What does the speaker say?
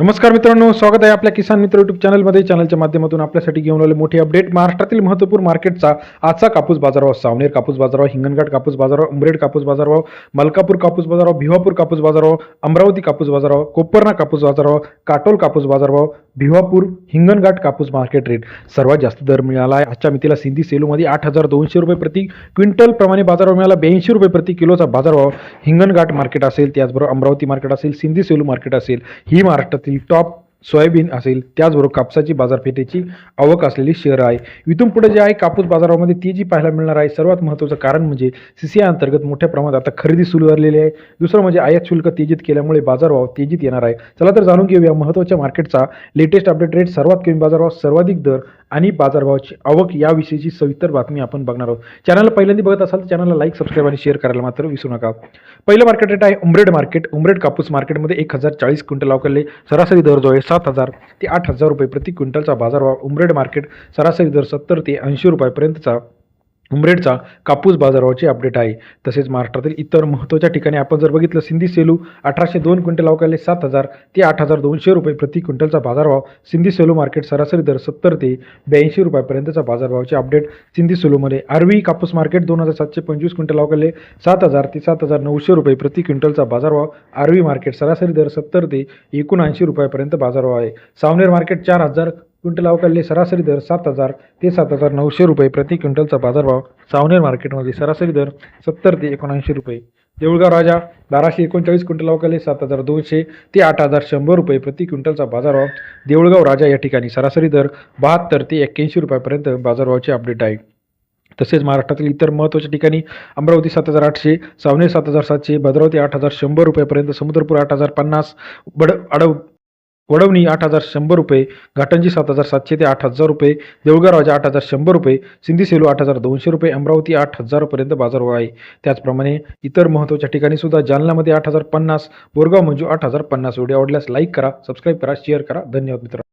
नमस्कार मित्रांनो स्वागत आहे आपल्या किसान मित्र युट्यूब चॅनलमध्ये. चॅनलच्या माध्यमातून आपल्यासाठी घेऊन आले मोठी अपडेट. महाराष्ट्रातील महत्त्वपूर्ण मार्केटचा आजचा कापूस बाजारभाव सावनेर कापूस बाजारभाव हिंगणघाट कापूस बाजारभाव उमरेड कापूस बाजारभाव मलकापूर कापूस बाजारभाव भिवापूर कापूस बाजारभाव अमरावती कापूस बाजारभाव कोपरना कापूस बाजारभाव काटोल कापूस बाजारभाव भिवापूर हिंगणघाट कापूस मार्केट रेट सर्वात जास्त दर मिळाला आहे. आजच्या मितीला सिंधी सेलूमध्ये आठ हजार दोनशे रुपये प्रति क्विंटल प्रमाणे बाजारभाव मिळाला. ब्याऐंशी रुपये प्रति किलोचा बाजारभाव हिंगणघाट मार्केट असेल त्याचबरोबर अमरावती मार्केट असेल सिंधी सेलू मार्केट असेल. ही महाराष्ट्रातील टॉप सोयाबीन असेल त्याचबरोबर कापसाची बाजारपेठेची आवक असलेली शहरं आहे. इथून पुढे जे आहे कापूस बाजारामध्ये तेजी पाहायला मिळणार आहे सर्वात महत्त्वाचं कारण म्हणजे सी सी अंतर्गत मोठ्या प्रमाणात आता खरेदी सुरू झालेली आहे. दुसरं म्हणजे आयात शुल्क तेजीत केल्यामुळे बाजारभाव तेजीत येणार आहे. चला तर जाणून घेऊया महत्त्वाच्या मार्केटचा लेटेस्ट अपडेट रेट सर्वात कमी बाजारभाव सर्वाधिक दर आणि बाजारभावाची आवक याविषयीची सविस्तर बातमी आपण बघणार आहोत. चॅनलला पहिल्यांदा बघत असाल तर चॅनलला लाईक सबस्क्राईब आणि शेअर करायला मात्र विसरू नका. पहिलं मार्केट रेट आहे उमरेड मार्केट उमरेड कापूस मार्केटमध्ये एक हजार चाळीस क्विंटल अवकरले सरासरी दर जो आहे सात हजार ते आठ हजार रुपये प्रति क्विंटलचा बाजारभाव उमरेड मार्केट सरासरी दर सत्तर ते ऐंशी रुपयापर्यंतचा उमरेडचा कापूस बाजारभावाचे अपडेट आहे. तसेच महाराष्ट्रातील इतर महत्त्वाच्या ठिकाणी आपण जर बघितलं सिंधी सेलू अठराशे दोन क्विंटल अवकाले सात हजार ते आठ हजार दोनशे रुपये प्रति क्विंटलचा बाजारभाव. सिंधी सेलू मार्केट सरासरी दर सत्तर ते ब्याऐंशी रुपयापर्यंतचा बाजारभावाचे अपडेट सिंधी सेलूमध्ये आरवी कापूस मार्केट दोन हजार सातशे पंचवीस क्विंटल अवकाले सात हजार ते सात हजार नऊशे रुपये प्रति क्विंटलचा बाजारभाव. आरवी मार्केट सरासरी दर सत्तर ते एकोणऐंशी रुपयापर्यंत बाजारभाव आहे. सावनेर मार्केट चार हजार क्विंटल अवकाळले सरासरी दर सात हजार ते सात हजार नऊशे रुपये प्रति क्विंटलचा बाजारभाव सावनेर मार्केटमध्ये सरासरी दर सत्तर ते एकोणऐंशी रुपये. देऊळगाव राजा बाराशे एकोणचाळीस क्विंटल अवकाळले सात हजार दोनशे ते आठ हजार शंभर रुपये प्रति क्विंटलचा बाजारभाव देऊळगाव राजा या ठिकाणी सरासरी दर बहात्तर ते एक्क्याऐंशी रुपयापर्यंत बाजारभावाचे अपडेट आहे. तसेच महाराष्ट्रातील इतर महत्त्वाच्या ठिकाणी अमरावती सात हजार आठशे सावनेर सात हजार सातशे भद्रावती आठ हजार शंभर रुपयापर्यंत समुद्रपूर आठ हजार पन्नास बड अडव वडवणी आठ हजार शंभर रुपये घाटंजी सात हजार सातशे ते आठ हजार रुपये देऊळगाव राजा आठ हजार शंभर रुपये सिंधी सेलू आठ हजार दोनशे रुपये अमरावती आठ हजारपर्यंत बाजार आहे. त्याचप्रमाणे इतर महत्त्वाच्या ठिकाणी सुद्धा जालनामध्ये आठ हजार पन्नास बोरगाव मंजू आठ हजार पन्नास. व्हिडिओ आवडल्यास लाईक करा सबस्क्राईब करा शेअर करा. धन्यवाद मित्रांनो.